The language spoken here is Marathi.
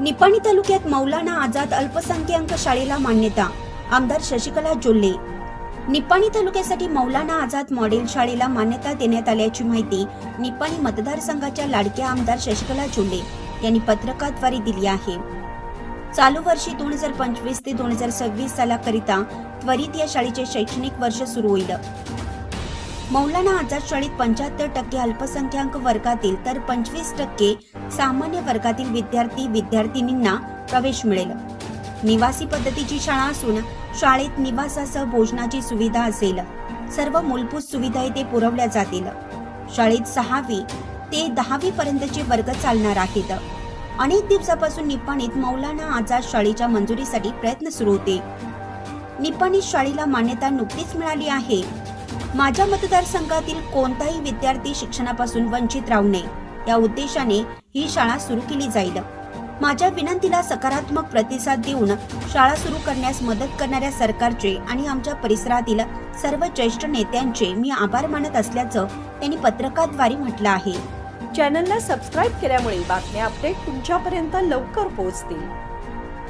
निपाणी तालुक्यात मौलाना आझाद अल्पसंख्याक शाळेला मान्यता. आमदार शशिकला जोल्ले. निपाणी तालुक्यासाठी मौलाना आझाद मॉडेल शाळेला मान्यता देण्यात आल्याची माहिती निपाणी मतदारसंघाच्या लाडक्या आमदार शशिकला जोल्ले यांनी पत्रकाद्वारे दिली आहे. चालू वर्षी दोन हजार पंचवीस ते दोन हजार सव्वीस सालाकरिता त्वरित या शाळेचे शैक्षणिक वर्ष सुरू होईल. मौलाना आझाद शाळेत पंच्याहत्तर टक्के अल्पसंख्याक वर्गातील तर पंचवीस टक्के सामान्य वर्गातील विद्यार्थी विद्यार्थिनींना प्रवेश मिळेल. निवासी पद्धतीची शाळा असून शाळेत निवासासह भोजनाची सुविधा असेल. सर्व मूलभूत सुविधा येथे पुरवल्या जातील. शाळेत सहावी ते दहावी पर्यंतचे वर्ग चालणार आहेत. अनेक दिवसापासून निपाणीत मौलाना आझाद शाळेच्या मंजुरीसाठी प्रयत्न सुरू होते. निपाणीत शाळेला मान्यता नुकतीच मिळाली आहे. माझ्या मतदारसंघातील कोणताही विद्यार्थी शिक्षणापासून वंचित राहू नये. या उद्देशाने ही शाळा सुरू केली जाईल. माझ्या विनंतीला सकारात्मक प्रतिसाद देऊन शाळा सुरू करण्यास मदत करणाऱ्या सरकारचे आणि आमच्या परिसरातील सर्व ज्येष्ठ नेत्यांचे मी आभार मानत असल्याचं त्यांनी पत्रकाद्वारे म्हटलं आहे. चॅनलला सबस्क्राईब केल्यामुळे बातम्या अपडेट तुमच्यापर्यंत लवकर पोहोचतील.